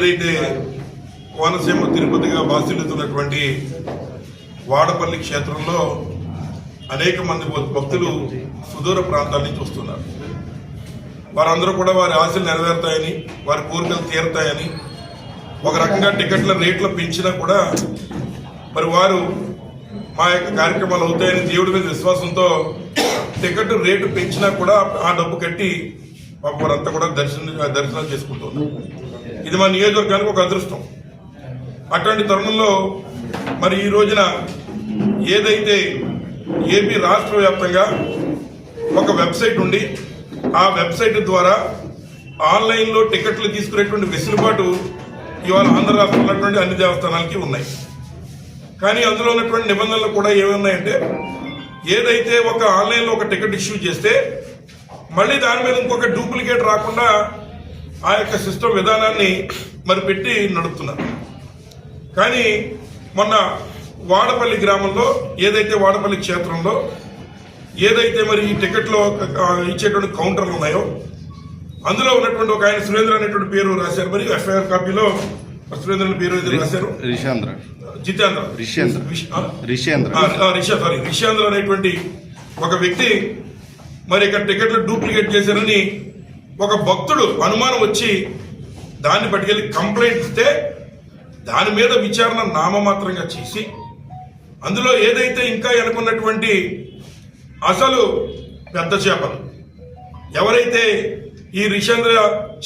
ఏదైతే కోనసీమ తిరుపతిగా బాసిల్లుతున్నటువంటి వాడపల్లి క్షేత్రంలో అనేక మంది భక్తులు సుదూర ప్రాంతాల నుంచి వస్తున్నారు వారందరూ కూడా వారి ఆశలు నెరవేరుతాయని వారి కోరికలు తీరుతాయని ఒక రకంగా టికెట్ల రేట్లు పెంచినా కూడా మరి వారు మా యొక్క కార్యక్రమాలు అవుతాయని దేవుడి మీద విశ్వాసంతో టికెట్ రేటు పెంచినా కూడా ఆ డబ్బు కట్టి వారంతా కూడా దర్శనం దర్శనం చేసుకుంటున్నారు ఇది మా నియోజకవర్గానికి ఒక అదృష్టం. అటువంటి తరుణంలో మరి ఈ రోజున ఏదైతే ఏపీ రాష్ట్ర వ్యాప్తంగా ఒక వెబ్సైట్ ఉండి ఆ వెబ్సైట్ ద్వారా ఆన్లైన్లో టికెట్లు తీసుకునేటువంటి వెసులుబాటు ఇవాళ ఆంధ్ర రాష్ట్రంలో ఉన్నటువంటి అన్ని దేవస్థానాలకి ఉన్నాయి. కానీ అందులో ఉన్నటువంటి నిబంధనలు కూడా ఏమున్నాయంటే ఏదైతే ఒక ఆన్లైన్లో ఒక టికెట్ ఇష్యూ చేస్తే మళ్ళీ దాని మీద ఇంకొక డూప్లికేట్ రాకుండా ఆ యొక్క సిస్టమ్ విధానాన్ని మరి పెట్టి నడుపుతున్నారు. కానీ మొన్న వాడపల్లి గ్రామంలో ఏదైతే వాడపల్లి క్షేత్రంలో ఏదైతే మరి ఈ టికెట్లో ఇచ్చేటువంటి కౌంటర్లు ఉన్నాయో అందులో ఉన్నటువంటి ఒక ఆయన సురేంద్ర అనేటువంటి పేరు రాశారు. మరి ఎఫ్ఐఆర్ కాపీలో సురేంద్ర పేరు రాశారు. రిషాంద్ర. జితేంద్ర. రిషేంద్ర. రిషేంద్ర. రిషా సారీ రిషాంద్ర అనేటువంటి ఒక వ్యక్తి మరి ఇక్కడ టికెట్లు డూప్లికేట్ చేశారని ఒక భక్తుడు అనుమానం వచ్చి దాన్ని పట్టుకెళ్ళి కంప్లైంట్ ఇస్తే దాని మీద విచారణ నామమాత్రంగా చేసి అందులో ఏదైతే ఇంకా ఎనుకున్నటువంటి అసలు పెద్ద చేపలు ఎవరైతే ఈ రిషంద్ర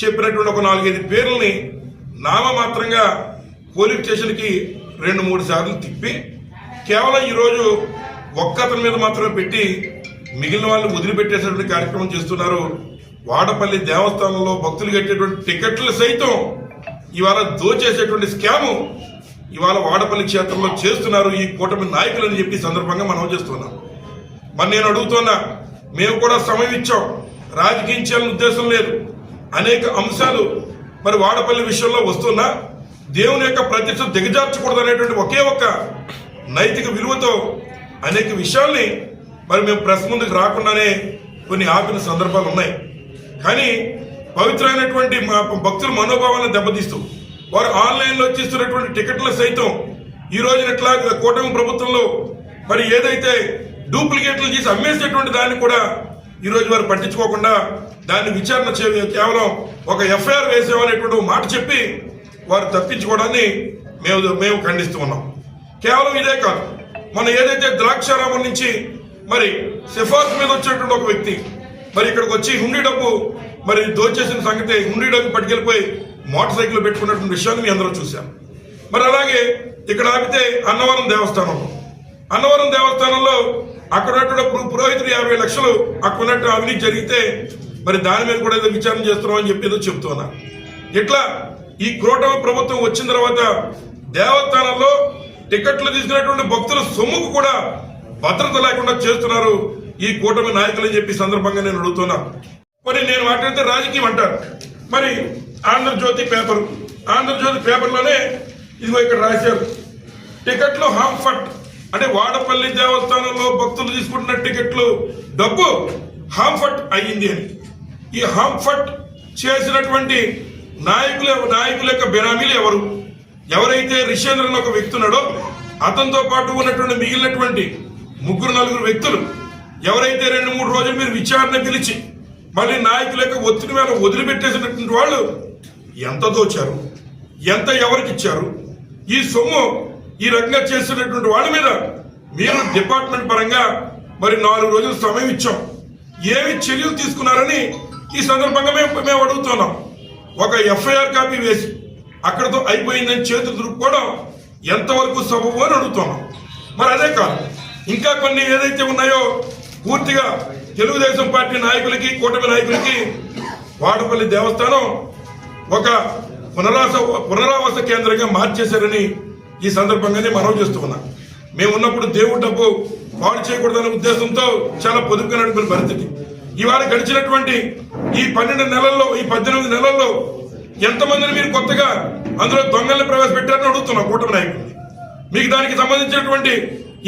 చెప్పినటువంటి ఒక నాలుగైదు పేర్లని నామమాత్రంగా పోలీస్ స్టేషన్కి రెండు మూడు సార్లు తిప్పి కేవలం ఈరోజు ఒక్కతని మీద మాత్రమే పెట్టి మిగిలిన వాళ్ళు వదిలిపెట్టేసేటువంటి కార్యక్రమం చేస్తున్నారు వాడపల్లి దేవస్థానంలో భక్తులు కట్టేటువంటి టికెట్లు సైతం ఇవాళ దోచేసేటువంటి స్కాము ఇవాళ వాడపల్లి క్షేత్రంలో చేస్తున్నారు ఈ కూటమి నాయకులు అని చెప్పి సందర్భంగా మనం చేస్తున్నాం. మరి నేను అడుగుతున్నా మేము కూడా సమయం ఇచ్చాం. రాజకీయం చేయాలని ఉద్దేశం లేదు. అనేక అంశాలు మరి వాడపల్లి విషయంలో వస్తున్నా దేవుని యొక్క ప్రతిష్ట దిగజార్చకూడదు అనేటువంటి ఒకే ఒక్క నైతిక విలువతో అనేక విషయాల్ని మరి మేము ప్రెస్ ముందుకు రాకుండానే కొన్ని ఆపిన సందర్భాలు ఉన్నాయి. కానీ పవిత్రమైనటువంటి మా భక్తుల మనోభావాలను దెబ్బతీస్తూ వారు ఆన్లైన్లో వచ్చేస్తున్నటువంటి టికెట్ల సైతం ఈ రోజున ఎట్లా కూటమి ప్రభుత్వంలో మరి ఏదైతే డూప్లికేట్లు చేసి అమ్మేసేటువంటి దాన్ని కూడా ఈ రోజు వారు పట్టించుకోకుండా దాన్ని విచారణ చే కేవలం ఒక ఎఫ్ఐఆర్ వేసామనేటువంటి మాట చెప్పి వారు తప్పించుకోవడాన్ని మేము మేము ఖండిస్తూ ఉన్నాం. కేవలం ఇదే కాదు మనం ఏదైతే ద్రాక్షారామం నుంచి మరి సిఫార్సు మీద వచ్చినటువంటి ఒక వ్యక్తి మరి ఇక్కడికి వచ్చి హుండీ డబ్బు మరి దోచేసిన సంగతి హుండీ డబ్బు పట్టుకెళ్ళిపోయి మోటార్ సైకిల్ పెట్టుకున్నటువంటి విషయాన్ని మీ అందరూ చూశాం. మరి అలాగే ఇక్కడ ఆపితే అన్నవరం దేవస్థానం. అన్నవరం దేవస్థానంలో అక్కడ ఉన్నటువంటి పు- పురోహితుడు యాభై లక్షలు అక్కడ ఉన్నట్టు అవినీతి జరిగితే మరి దాని మీద కూడా ఏదో విచారణ చేస్తున్నాం అని చెప్పి ఏదో చెప్తున్నా. ఇట్లా ఈ కూటమి ప్రభుత్వం వచ్చిన తర్వాత దేవస్థానంలో టికెట్లు తీసుకున్నటువంటి భక్తుల సొమ్ముకు కూడా భద్రత లేకుండా చేస్తున్నారు ఈ కూటమి నాయకులు అని చెప్పి సందర్భంగా నేను అడుగుతున్నా. మరి నేను మాట్లాడితే రాజకీయం అంటారు. మరి ఆంధ్రజ్యోతి పేపర్. ఆంధ్రజ్యోతి పేపర్లోనే ఇదిగో ఇక్కడ రాశారు. టికెట్లు హాంఫట్ అంటే వాడపల్లి దేవస్థానంలో భక్తులు తీసుకుంటున్న టికెట్లు డబ్బు హాంఫట్ అయ్యింది అని. ఈ హాంఫట్ చేసినటువంటి నాయకుల నాయకుల యొక్క బినామీలు ఎవరు? ఎవరైతే రిషేంద్రన్ ఒక వ్యక్తి ఉన్నాడో అతనితో పాటు ఉన్నటువంటి మిగిలినటువంటి ముగ్గురు నలుగురు వ్యక్తులు ఎవరైతే రెండు మూడు రోజులు మీరు విచారణ పిలిచి మళ్ళీ నాయకుల యొక్క ఒత్తిడి మీద వదిలిపెట్టేసినటువంటి వాళ్ళు ఎంత దోచారు? ఎంత ఎవరికి ఇచ్చారు? ఈ సొమ్ము ఈ రకంగా చేసినటువంటి వాళ్ళ మీద మీరు డిపార్ట్మెంట్ పరంగా మరి నాలుగు రోజులు సమయం ఇచ్చాం. ఏమి చర్యలు తీసుకున్నారని ఈ సందర్భంగా మేము మేము అడుగుతున్నాం. ఒక ఎఫ్ఐఆర్ కాపీ వేసి అక్కడతో అయిపోయిందని చేతులు దురుక్కోవడం ఎంతవరకు సబబు అని అడుగుతున్నాం. మరి అదే కాదు ఇంకా కొన్ని ఏదైతే ఉన్నాయో పూర్తిగా తెలుగుదేశం పార్టీ నాయకులకి కూటమి నాయకులకి వాడపల్లి దేవస్థానం ఒక పునరాస పునరావాస కేంద్రంగా మార్చేశారని ఈ సందర్భంగానే మనవి చేస్తున్నా మేము ఉన్నప్పుడు దేవుడి డబ్బు పాడు చేయకూడదనే ఉద్దేశంతో చాలా పొదుపుగా నడిపిన పరిస్థితి. ఇవాళ గడిచినటువంటి ఈ పన్నెండు నెలల్లో ఈ పద్దెనిమిది నెలల్లో ఎంతమందిని మీరు కొత్తగా అందులో దొంగల్ని ప్రవేశపెట్టారని అడుగుతున్నా కూటమి నాయకుడిని మీకు దానికి సంబంధించినటువంటి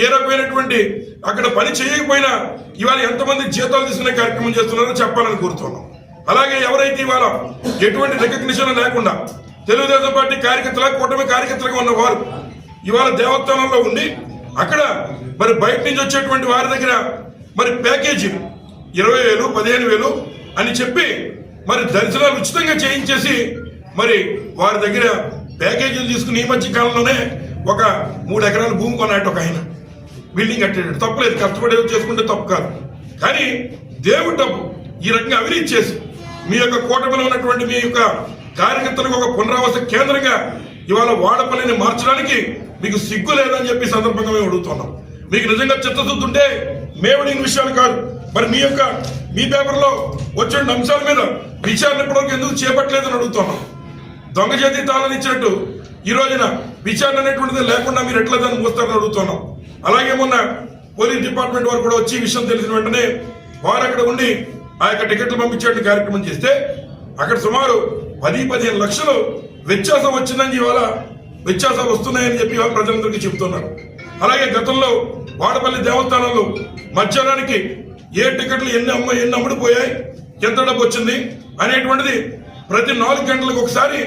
ఏ రకమైనటువంటి అక్కడ పని చేయకపోయినా ఇవాళ ఎంతమంది జీతాలు తీసుకునే కార్యక్రమం చేస్తున్నారో చెప్పాలని కోరుతున్నాం. అలాగే ఎవరైతే ఇవాళ ఎటువంటి రికగ్నిషన్ లేకుండా తెలుగుదేశం పార్టీ కార్యకర్తల కూటమి కార్యకర్తలుగా ఉన్నవారు ఇవాళ దేవస్థానంలో ఉండి అక్కడ మరి బయట నుంచి వచ్చేటువంటి వారి దగ్గర మరి ప్యాకేజీ ఇరవై వేలు పదిహేను వేలు అని చెప్పి మరి దర్శనాలు ఉచితంగా చేయించేసి మరి వారి దగ్గర ప్యాకేజీలు తీసుకుని ఈ మధ్య కాలంలోనే ఒక మూడు ఎకరాల భూమి కొన్నాడు ఒక ఆయన. బిల్డింగ్ కట్టాడు తప్పలేదు కష్టపడే చేసుకుంటే తప్పు కాదు. కానీ దేవుడు డబ్బు ఈ రకంగా అవినీతి చేసి మీ యొక్క కూటమిలో ఉన్నటువంటి మీ యొక్క కార్యకర్తలకు ఒక పునరావాస కేంద్రంగా ఇవాళ వాడపల్లిని మార్చడానికి మీకు సిగ్గు లేదని చెప్పి సందర్భంగా మేము అడుగుతున్నాం. మీకు నిజంగా చిత్తశుద్ధి ఉంటే మేము నేను విషయాలు కాదు. మరి మీ యొక్క మీ పేపర్లో వచ్చిన అంశాల మీద విచారణ ఇప్పటివరకు ఎందుకు చేపట్టలేదని అడుగుతున్నాం. దొంగ చేతి తాళాలు ఇచ్చినట్టు ఈ రోజున విచారణ అనేటువంటిది లేకుండా మీరు ఎట్లా దాన్ని మోస్తారని అడుగుతున్నాం. అలాగే మొన్న పోలీస్ డిపార్ట్మెంట్ వారు కూడా వచ్చి ఈ విషయం తెలిసిన వెంటనే వారు అక్కడ ఉండి ఆ యొక్క టికెట్లు పంపించేట కార్యక్రమం చేస్తే అక్కడ సుమారు పది పదిహేను లక్షలు వ్యత్యాసం వచ్చిందని ఇవాళ వ్యత్యాసాలు వస్తున్నాయని చెప్పి ప్రజలందరికీ చెబుతున్నారు అలాగే గతంలో వాడపల్లి దేవస్థానంలో మధ్యాహ్నానికి ఏ టికెట్లు ఎన్ని అమ్మ ఎన్ని అమ్ముడుపోయాయి ఎంత డబ్బు వచ్చింది అనేటువంటిది ప్రతి నాలుగు గంటలకు ఒకసారి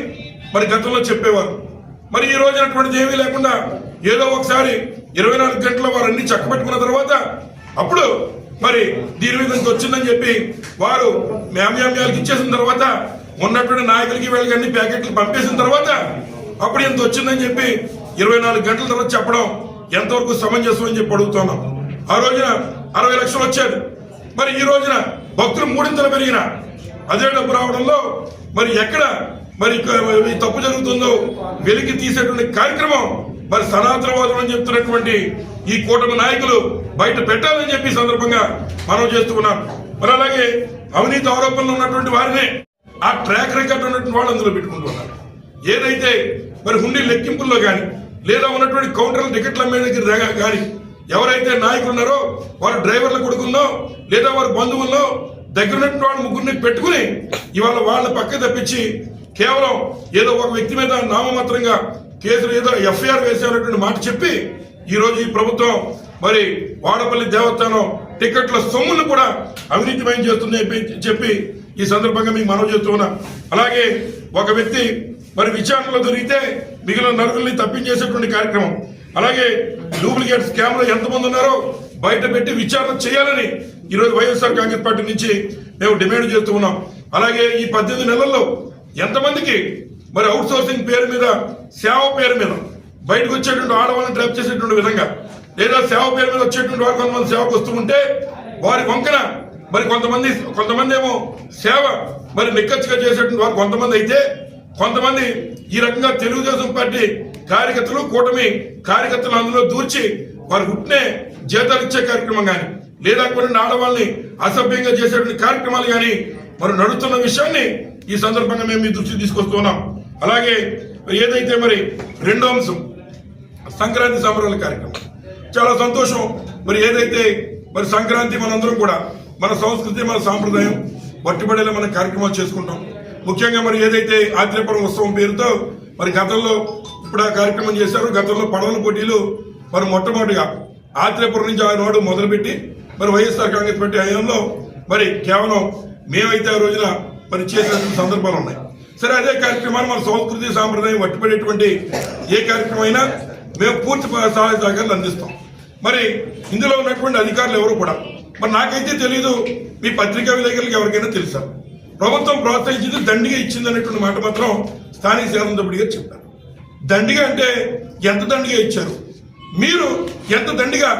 మరి గతంలో చెప్పేవారు. మరి ఈ రోజు అటువంటిది ఏమీ లేకుండా ఏదో ఒకసారి ఇరవై నాలుగు గంటల వారు అన్ని చక్కబెట్టుకున్న తర్వాత అప్పుడు మరి దీని మీద వచ్చిందని చెప్పి వారు మేమ్యామ్యాలకు ఇచ్చేసిన తర్వాత ఉన్నటువంటి నాయకులకి వీళ్ళకి అన్ని ప్యాకెట్లు పంపేసిన తర్వాత అప్పుడు ఎంత వచ్చిందని చెప్పి ఇరవై నాలుగు గంటల తర్వాత చెప్పడం ఎంతవరకు సమంజసం అని చెప్పి అడుగుతున్నాం. ఆ రోజున అరవై లక్షలు వచ్చారు. మరి ఈ రోజున భక్తులు మూడింతలు పెరిగిన. అదే డబ్బు రావడంలో మరి ఎక్కడ మరి తప్పు జరుగుతుందో వెలికి తీసేటువంటి కార్యక్రమం మరి సనాతనవాదం అని చెప్తున్నటువంటి ఈ కూటమి నాయకులు బయట పెట్టాలని చెప్పి సందర్భంగా మనం చేస్తూ ఉన్నాం. మరి అలాగే అవినీతి ఆరోపణలు ఉన్నటువంటి వారినే ఆ ట్రాక్ రికార్డ్ ఉన్నటువంటి వాళ్ళు అందులో పెట్టుకుంటున్నారు ఏదైతే మరి హుండీ లెక్కింపుల్లో కానీ లేదా ఉన్నటువంటి కౌంటర్ల టికెట్ల మీద దగ్గర కానీ ఎవరైతే నాయకులు ఉన్నారో వారి డ్రైవర్ల కొడుకుల్లో లేదా వారి బంధువుల్లో దగ్గర ఉన్నటువంటి వాళ్ళ ముగ్గురిని పెట్టుకుని ఇవాళ వాళ్ళ పక్క తప్పించి కేవలం ఏదో ఒక వ్యక్తి మీద నామమాత్రంగా కేసులు ఏదో ఎఫ్ఐఆర్ వేసేటువంటి మాట చెప్పి ఈరోజు ఈ ప్రభుత్వం మరి వాడపల్లి దేవస్థానం టికెట్ల సొమ్మును కూడా అవినీతిమయం చేస్తుంది చెప్పి- చెప్పి ఈ సందర్భంగా మీకు మనవి చేస్తూ అలాగే ఒక వ్యక్తి మరి విచారణలో దొరికితే మిగిలిన నలుగురిని తప్పించేసేటువంటి కార్యక్రమం. అలాగే డూప్లికేట్ స్కామ్లో ఎంతమంది ఉన్నారో బయట పెట్టి విచారణ చేయాలని ఈరోజు వైఎస్ఆర్ కాంగ్రెస్ పార్టీ నుంచి మేము డిమాండ్ చేస్తూ ఉన్నాం. అలాగే ఈ పద్దెనిమిది నెలల్లో ఎంతమందికి మరి అవుట్ సోర్సింగ్ పేరు మీద సేవ పేరు మీద బయటకు వచ్చేటువంటి ఆడవాళ్ళని ట్రాప్ చేసేటువంటి విధంగా లేదా సేవ పేరు మీద వచ్చేటువంటి వారు కొంతమంది సేవకు వస్తూ ఉంటే వారి వంకన మరి కొంతమంది కొంతమంది ఏమో సేవ మరి నిక్కచ్చిగా చేసేటువంటి వారు కొంతమంది అయితే కొంతమంది ఈ రకంగా తెలుగుదేశం పార్టీ కార్యకర్తలు కూటమి కార్యకర్తలు అందులో దూర్చి వారు పుట్టినే జీతాలు ఇచ్చే కార్యక్రమం కానీ లేదా కొన్ని ఆడవాళ్ళని అసభ్యంగా చేసేటువంటి కార్యక్రమాలు కానీ మరి నడుస్తున్న విషయాన్ని ఈ సందర్భంగా మేము మీ దృష్టికి తీసుకొస్తున్నాం అలాగే ఏదైతే మరి రెండో అంశం సంక్రాంతి సంబరాల కార్యక్రమం. చాలా సంతోషం. మరి ఏదైతే మరి సంక్రాంతి మనందరం కూడా మన సంస్కృతి మన సాంప్రదాయం పట్టుబడేలా మన కార్యక్రమాలు చేసుకుంటాం. ముఖ్యంగా మరి ఏదైతే ఆత్రేయపురం ఉత్సవం పేరుతో మరి గతంలో ఇప్పుడు ఆ కార్యక్రమం చేశారు. గతంలో పడవల పోటీలు మరి మొట్టమొదటిగా ఆత్రేయపురం నుంచి ఆయన వాడు మొదలుపెట్టి మరి వైఎస్ఆర్ కాంగ్రెస్ పార్టీ హయాంలో మరి కేవలం మేమైతే ఆ రోజున మరి చేసిన సందర్భాలు ఉన్నాయి. సరే అదే కార్యక్రమాన్ని మన సంస్కృతి సాంప్రదాయం వట్టిపడేటువంటి ఏ కార్యక్రమం అయినా మేము పూర్తి సహాయ సహకారాలు అందిస్తాం. మరి ఇందులో ఉన్నటువంటి అధికారులు ఎవరు కూడా? మరి నాకైతే తెలీదు మీ పత్రికా విలేకరులకు ఎవరికైనా తెలుసా? ప్రభుత్వం ప్రోత్సహించింది దండిగా ఇచ్చింది అనేటువంటి మాట మాత్రం స్థానిక శాసనసభ్యుడిగా చెప్పారు. దండిగా అంటే ఎంత దండిగా ఇచ్చారు? మీరు ఎంత దండిగా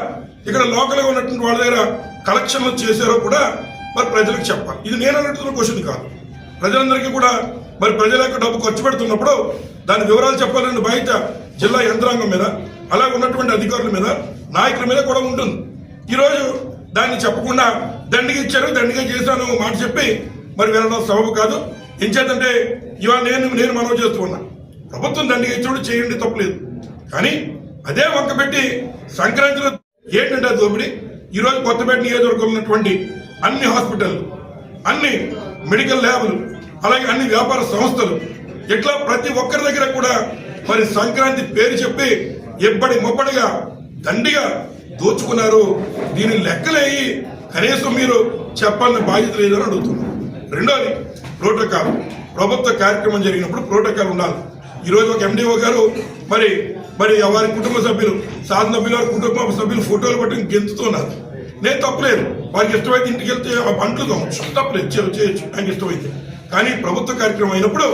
ఇక్కడ లోకల్గా ఉన్నటువంటి వాళ్ళ దగ్గర కలెక్షన్లు చేశారో కూడా మరి ప్రజలకు చెప్పాలి. ఇది నేను అన్నట్టు క్వశ్చన్ కాదు. ప్రజలందరికీ కూడా మరి ప్రజల యొక్క డబ్బు ఖర్చు పెడుతున్నప్పుడు దాని వివరాలు చెప్పాలని బయట జిల్లా యంత్రాంగం మీద అలాగే ఉన్నటువంటి అధికారుల మీద నాయకుల మీద కూడా ఉంటుంది. ఈరోజు దాన్ని చెప్పకుండా దండిగా ఇచ్చారు దండిగా చేశాను మాట చెప్పి మరి వెళ్ళడం సబబు కాదు. ఎంచేతంటే ఇవాళ నేను నేను మనవి చేస్తూ ఉన్నా ప్రభుత్వం దండిగా ఇచ్చాడు చేయండి తప్పలేదు. కానీ అదే వంక పెట్టి సంక్రాంతిలో ఏంటంటే దోపిడి? ఈరోజు కొత్తపేట నియోజకవర్గంలో ఉన్నటువంటి అన్ని హాస్పిటల్ అన్ని మెడికల్ ల్యాబ్లు అలాగే అన్ని వ్యాపార సంస్థలు. ఇట్లా ప్రతి ఒక్కరి దగ్గర కూడా మరి సంక్రాంతి పేరు చెప్పి ఎప్పటి మొప్పటిగా దండిగా దోచుకున్నారు. దీని లెక్కలేయి కనీసం మీరు చెప్పాలని బాధ్యత లేదని అడుగుతున్నారు రెండోది ప్రోటోకాల్. ప్రభుత్వ కార్యక్రమం జరిగినప్పుడు ప్రోటోకాల్ ఉండాలి. ఈరోజు ఒక ఎండిఓ గారు మరి మరి వారి కుటుంబ సభ్యులు సాధన సభ్యులు వారి కుటుంబ సభ్యులు ఫోటోలు పట్టుకుని గెంతుతున్నారు నేను తప్పలేదు. వారికి ఇష్టమైతే ఇంటికి వెళ్తే ఆ పంటలు తప్పలేదు. చేయొచ్చు. ఆయనకి ఇష్టమైతే. కానీ ప్రభుత్వ కార్యక్రమం అయినప్పుడు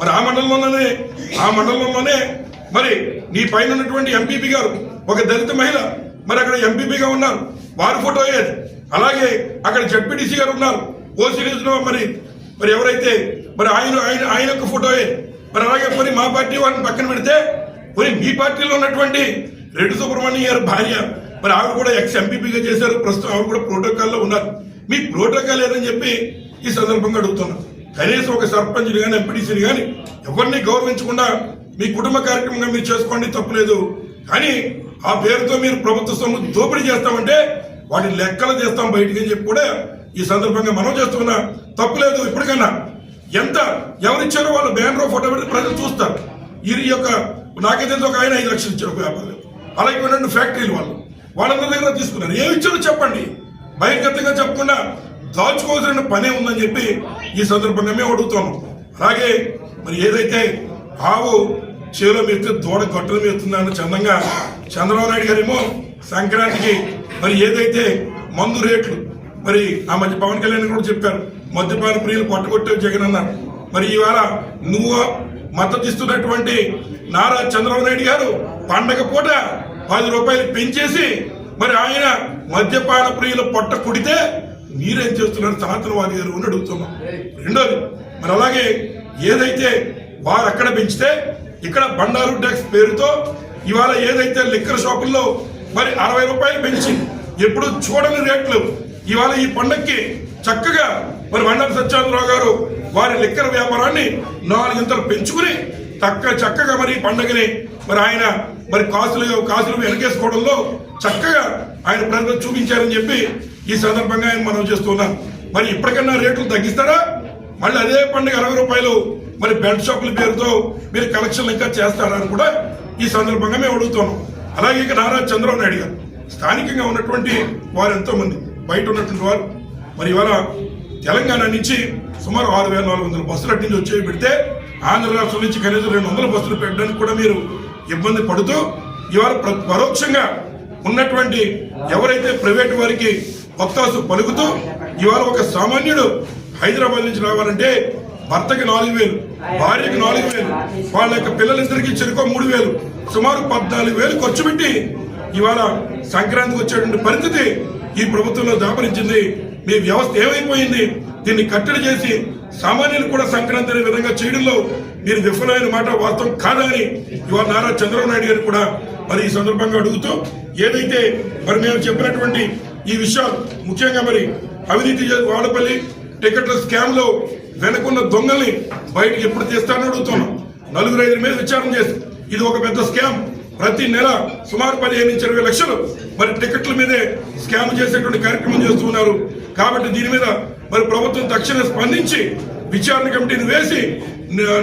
మరి ఆ మండలంలోనే ఆ మండలంలోనే మరి నీ పైన ఉన్నటువంటి ఎంపీపీ గారు ఒక దళిత మహిళ మరి అక్కడ ఎంపీపీగా ఉన్నారు. వారి ఫోటో ఏది? అలాగే అక్కడ జడ్పీటీసీ గారు ఉన్నారు. ఓ లో మరి మరి ఎవరైతే మరి ఆయన ఆయన ఆయన యొక్క ఫోటో ఏది? మరి అలాగే మరి మా పార్టీ వారిని పక్కన పెడితే మరి మీ పార్టీలో ఉన్నటువంటి రెడ్డి సుబ్రహ్మణ్యం గారి భార్య మరి ఆవిడ కూడా ఎక్స్ ఎంపీపీగా చేశారు. ప్రస్తుతం ఆవిడ కూడా ప్రోటోకాల్లో ఉన్నారు. మీ ప్రోటోకాల్ ఏదని చెప్పి ఈ సందర్భంగా అడుగుతున్నాను. కనీసం ఒక సర్పంచ్ని కానీ ఎంపీటీసీని కానీ ఎవరిని గౌరవించకుండా మీ కుటుంబ కార్యక్రమంగా మీరు చేసుకోండి తప్పులేదు. కానీ ఆ పేరుతో మీరు ప్రభుత్వ సొమ్ము దోపిడీ చేస్తామంటే వాటి లెక్కలు చేస్తాం బయటికి అని చెప్పి కూడా ఈ సందర్భంగా మనం చేస్తున్నా. తప్పులేదు ఇప్పటికన్నా. ఎంత ఎవరిచ్చారో వాళ్ళు బ్యానర్ ఫోటో పెడితే ప్రజలు చూస్తారు. ఈ యొక్క నాకే తెలిసి ఒక ఆయన ఐదు లక్షలు ఇచ్చారు ఒక వ్యాపారం. అలాగే రెండు ఫ్యాక్టరీలు వాళ్ళు. వాళ్ళందరి దగ్గర తీసుకున్నారు. ఏమి ఇచ్చారో చెప్పండి. బహిర్గతంగా చెప్పకుండా దాచుకోవాల్సిన పనే ఉందని చెప్పి ఈ సందర్భంగా మేము అడుగుతాము అలాగే మరి ఏదైతే ఆవు చేలో మెత్తే దూడ గొట్టలు మెత్తుందని చందంగా చంద్రబాబు నాయుడు గారేమో సంక్రాంతికి మరి ఏదైతే మందు రేట్లు మరి ఆ మధ్య పవన్ కళ్యాణ్ కూడా చెప్పారు మద్యపాన ప్రియులు పట్టుకొట్టే జగన్ అన్నారు మరి ఇవాళ నువ్వు మద్దతు ఇస్తున్నటువంటి నారా చంద్రబాబు నాయుడు గారు పండగ పూట పది రూపాయలు పెంచేసి మరి ఆయన మద్యపాన ప్రియులు పొట్ట కుడితే మీరేం చేస్తున్నారు? సనాతనవాది గారు అని అడుగుతున్నాం. రెండోది మరి అలాగే ఏదైతే వారు అక్కడ పెంచితే ఇక్కడ బండారు ట్యాక్స్ పేరుతో ఇవాళ ఏదైతే లిక్కర్ షాపుల్లో మరి అరవై రూపాయలు పెంచి ఎప్పుడు చూడని రేట్లు ఇవాళ ఈ పండక్కి చక్కగా మరి బండారు సత్యానందరావు గారు వారి లిక్కర్ వ్యాపారాన్ని నాలుగింతలు పెంచుకుని చక్క చక్కగా మరి పండగని మరి ఆయన మరి కాసులు కాసులు వెనకేసుకోవడంలో చక్కగా ఆయన ప్రజలు చూపించారని చెప్పి ఈ సందర్భంగా ఆయన మనం చేస్తున్నాం. మరి ఇప్పటికన్నా రేట్లు తగ్గిస్తారా? మళ్ళీ అదే పండుగ అరవై రూపాయలు. మరి బెల్ట్ షాపుల పేరుతో మీరు కలెక్షన్లు ఇంకా చేస్తారా అని కూడా ఈ సందర్భంగా మేము అడుగుతున్నాం. అలాగే ఇక నారా చంద్రబాబు నాయుడు గారు స్థానికంగా ఉన్నటువంటి వారు ఎంతో మంది బయట ఉన్నటువంటి వారు. మరి ఇవాళ తెలంగాణ నుంచి సుమారు ఆరు వేల నాలుగు వందల బస్సులు నుంచి వచ్చేవి పెడితే ఆంధ్ర రాష్ట్రం నుంచి కనీసం రెండు వందల బస్సులు పెట్టడానికి కూడా మీరు ఇబ్బంది పడుతూ ఇవాళ ప్ర- పరోక్షంగా ఉన్నటువంటి ఎవరైతే ప్రైవేట్ వారికి భక్తాసు పలుకుతూ ఇవాళ ఒక సామాన్యుడు హైదరాబాద్ నుంచి రావాలంటే భర్తకి నాలుగు వేలు భార్యకి నాలుగు వేలు వాళ్ళ యొక్క పిల్లలిద్దరికి చెరుకో మూడు వేలు సుమారు పద్నాలుగు వేలు ఖర్చు పెట్టి ఇవాళ సంక్రాంతికి వచ్చేటువంటి పరిస్థితి ఈ ప్రభుత్వంలో దాపరించింది. మీ వ్యవస్థ ఏమైపోయింది? దీన్ని కట్టడి చేసి సామాన్యులు కూడా సంక్రాంతి అనే విధంగా చేయడంలో మీరు విఫలమైన మాట వాస్తవం కాదని ఇవాళ నారా చంద్రబాబు నాయుడు గారు కూడా మరి ఈ సందర్భంగా అడుగుతూ ఏదైతే మరి మేము చెప్పినటువంటి ఈ విషయాలు ముఖ్యంగా మరి అవినీతి వాడపల్లి టికెట్ల స్కామ్లో వెనకున్న దొంగల్ని బయటకు ఎప్పుడు తీస్తానని అడుగుతున్నాం. నలుగురు ఐదు మీద విచారణ చేసి ఇది ఒక పెద్ద స్కామ్. ప్రతి నెల సుమారు పదిహేను నుంచి ఇరవై లక్షలు మరి టికెట్ల మీదే స్కామ్ చేసేటువంటి కార్యక్రమం చేస్తున్నారు కాబట్టి దీని మీద మరి ప్రభుత్వం తక్షణ స్పందించి విచారణ కమిటీని వేసి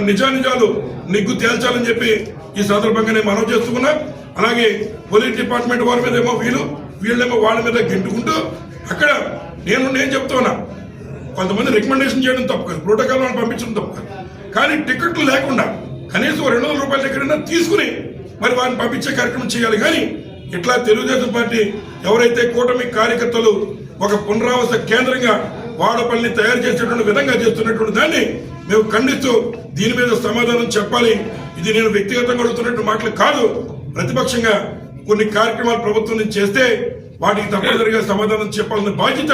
నిజానిజాలు నిగ్గు తేల్చాలని చెప్పి ఈ సందర్భంగా నేను మనవి చేస్తున్నా అలాగే పోలీస్ డిపార్ట్మెంట్ వారి మీద ఏమో వీళ్ళు వీళ్ళేమో వాళ్ళ మీద గింటుకుంటూ అక్కడ నేను నేను చెప్తున్నా. కొంతమంది రికమెండేషన్ చేయడం తప్పు కాదు. ప్రోటోకాల్ వాళ్ళని పంపించడం తప్పు కాదు. కానీ టికెట్లు లేకుండా కనీసం రెండు వందల రూపాయల టికెట్ తీసుకుని మరి వారిని పంపించే కార్యక్రమం చేయాలి. కానీ ఇట్లా తెలుగుదేశం పార్టీ ఎవరైతే కూటమి కార్యకర్తలు ఒక పునరావాస కేంద్రంగా వాడపల్లిని తయారు చేసేటువంటి విధంగా చేస్తున్నటువంటి దాన్ని మేము ఖండిస్తూ దీని మీద సమాధానం చెప్పాలి. ఇది నేను వ్యక్తిగతంగా అడుగుతున్నటువంటి మాటలు కాదు. ప్రతిపక్షంగా కొన్ని కార్యక్రమాలు ప్రభుత్వం నుంచి చేస్తే వాటికి తప్పనిసరిగా సమాధానం చెప్పాలన్న బాధ్యత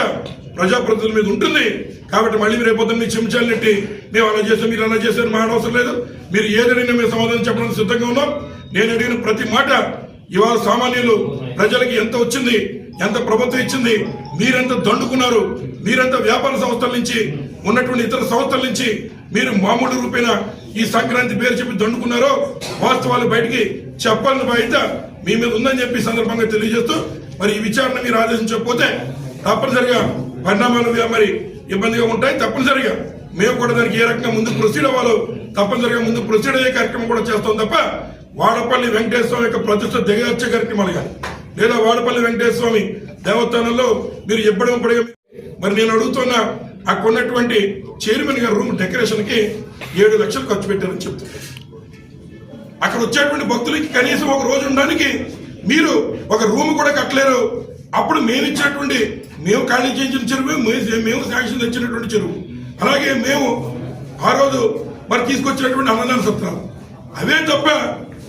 ప్రజాప్రతినిధుల మీద ఉంటుంది. కాబట్టి మళ్ళీ మీరు రేపొద్దు మీ చెంచాలు నెట్టి మేము అలా చేసాం మీరు అలా చేశారు మా అనవసరం లేదు. మీరు ఏదైనా మేము సమాధానం చెప్పడానికి సిద్ధంగా ఉన్నాం. నేను అడిగిన ప్రతి మాట ఇవాళ సామాన్యులు ప్రజలకి ఎంత వచ్చింది ఎంత ప్రభుత్వం ఇచ్చింది మీరెంత దండుకున్నారు మీరెంత వ్యాపార సంస్థల నుంచి ఉన్నటువంటి ఇతర సంస్థల నుంచి మీరు మామూలు రూపేణ ఈ సంక్రాంతి పేరు చెప్పి దండుకున్నారో వాస్తవాలు బయటికి చెప్పాలని బాధ్యత మీ మీద ఉందని చెప్పి సందర్భంగా తెలియజేస్తూ మరి ఈ విచారణ మీరు ఆదేశించకపోతే తప్పనిసరిగా పరిణామాలు మరి ఇబ్బందిగా ఉంటాయి. తప్పనిసరిగా మేము కూడా దానికి ఏ రకంగా ముందు ప్రొసీడ్ అవ్వాలో తప్పనిసరిగా ముందు ప్రొసీడ్ అయ్యే కార్యక్రమం కూడా చేస్తాం తప్ప వాడపల్లి వెంకటేశ్వర స్వామి యొక్క ప్రతిష్ట దిగజార్చే కార్యక్రమాలు కానీ లేదా వాడపల్లి వెంకటేశ్వర స్వామి దేవస్థానంలో మీరు ఎప్పటికీ ఇప్పటికీ మరి నేను అడుగుతున్న అక్కడ ఉన్నటువంటి చైర్మన్ గారి రూమ్ డెకరేషన్కి ఏడు లక్షలు ఖర్చు పెట్టారని చెప్తున్నారు. అక్కడ వచ్చేటువంటి భక్తులకి కనీసం ఒక రోజు ఉండడానికి మీరు ఒక రూమ్ కూడా కట్టలేరు. అప్పుడు మేము ఇచ్చినటువంటి మేము ఖాళీ చేయించిన చెరువు మేము- మేము శాంక్షన్ తెచ్చినటువంటి చెరువు. అలాగే మేము ఆ రోజు మరి తీసుకొచ్చినటువంటి అన్నదాన సత్రాలు. అవే తప్ప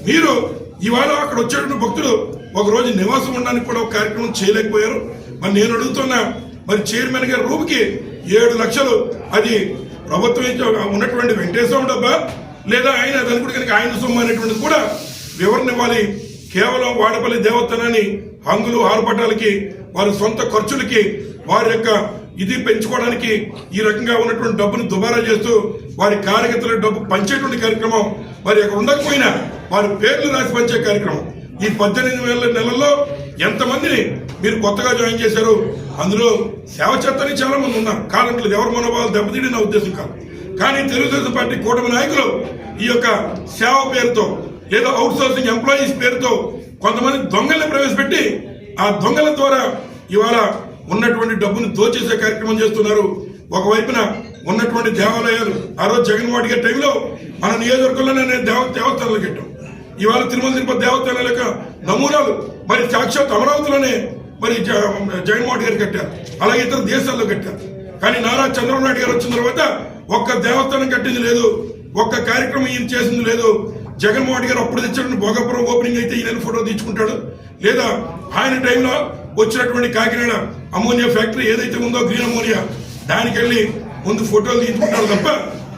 మీరు ఇవాళ అక్కడ వచ్చేటువంటి భక్తులు ఒక రోజు నివాసం ఉండడానికి కూడా ఒక కార్యక్రమం చేయలేకపోయారు. మరి నేను అడుగుతున్న మరి చైర్మన్ గారి రూమ్కి ఏడు లక్షలు అది ప్రభుత్వం ఉన్నటువంటి వెంకటేశ్వర డబ్బా లేదా ఆయన దానికి కనుక ఆయన సొమ్ము అనేటువంటిది కూడా వివరణ ఇవ్వాలి. కేవలం వాడపల్లి దేవతనని హంగులు ఆర్భటాలకి వారి సొంత ఖర్చులకి వారి యొక్క ఇది పెంచుకోవడానికి ఈ రకంగా ఉన్నటువంటి డబ్బును దుబారా చేస్తూ వారి కార్యకర్తల డబ్బు పంచేటువంటి కార్యక్రమం వారి అక్కడ ఉండకపోయినా వారి పేర్లు రాసి పంచే కార్యక్రమం. ఈ పద్దెనిమిది వేల నెలల్లో ఎంతమందిని మీరు కొత్తగా జాయిన్ చేశారు? అందులో సేవ చేత్తని చాలా మంది ఉన్నారు. కారణట్లేదు ఎవరి మనోభావాలు దెబ్బతీయడం నా ఉద్దేశం కాదు. కానీ తెలుగుదేశం పార్టీ కూటమి నాయకులు ఈ యొక్క సేవ పేరుతో లేదా అవుట్ సోర్సింగ్ ఎంప్లాయీస్ పేరుతో కొంతమంది దొంగల్ని ప్రవేశపెట్టి ఆ దొంగల ద్వారా ఇవాళ ఉన్నటువంటి డబ్బును దోచేసే కార్యక్రమం చేస్తున్నారు. ఒకవైపున ఉన్నటువంటి దేవాలయాలు ఆ రోజు జగన్మోహన్ గారి టైంలో మన నియోజకవర్గంలోనే నేను దేవ దేవస్థానాలు కట్టాం. ఇవాళ తిరుమల తిరుపతి దేవస్థానాల యొక్క నమూనాలు మరి సాక్షాత్ అమరావతిలోనే మరి జ- జగన్మోహన్ గారు కట్టారు. అలాగే ఇతర దేశాల్లో కట్టారు. కానీ నారా చంద్రబాబు నాయుడు గారు వచ్చిన తర్వాత ఒక్క దేవస్థానం కట్టింది లేదు ఒక్క కార్యక్రమం ఈయన చేసింది లేదు. జగన్మోహన్ గారు అప్పుడు తెచ్చినటువంటి భోగపురం ఓపెనింగ్ అయితే ఈయన ఫోటో తీసుకుంటాడు లేదా ఆయన టైంలో వచ్చినటువంటి కాకినాడ అమోనియా ఫ్యాక్టరీ ఏదైతే ఉందో గ్రీన్ అమోనియా దానికి వెళ్ళి ముందు ఫోటోలు తీసుకుంటాడు తప్ప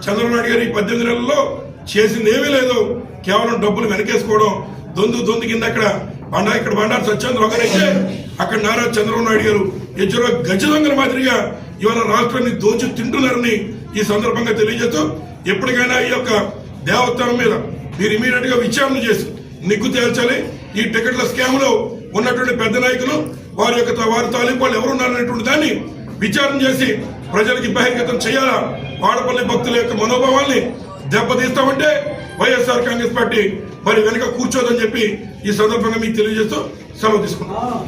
చంద్రబాబు గారు ఈ పద్దెనిమిది నెలల్లో చేసింది ఏమీ లేదు. కేవలం డబ్బులు వెనకేసుకోవడం దొందు దొందు కింద అక్కడ బండా ఇక్కడ బండారు సత్యేంద్ర ఒకరైతే అక్కడ నారా చంద్రబాబు నాయుడు గారు ఎజ్జరో గజ దొంగల మాదిరిగా ఇవాళ రాష్ట్రాన్ని దోచి తింటున్నారని ఈ సందర్భంగా తెలియజేస్తూ ఎప్పటికైనా ఈ యొక్క దేవస్థానం మీద మీరు ఇమీడియట్గా విచారణ చేసి నిగ్గు తేల్చాలి. ఈ టికెట్ల స్కామ్లో ఉన్నటువంటి పెద్ద నాయకులు వారి యొక్క వారి తాలూకు వాళ్ళు ఎవరున్నారనేటువంటి దాన్ని విచారణ చేసి ప్రజలకి బహిర్గతం చేయాలా? వాడపల్లి భక్తుల యొక్క మనోభావాల్ని దెబ్బతీస్తామంటే వైఎస్ఆర్ కాంగ్రెస్ పార్టీ మరి వెనుక కూర్చోదని చెప్పి ఈ సందర్భంగా మీకు తెలియజేస్తూ సెలవు తీసుకున్నాం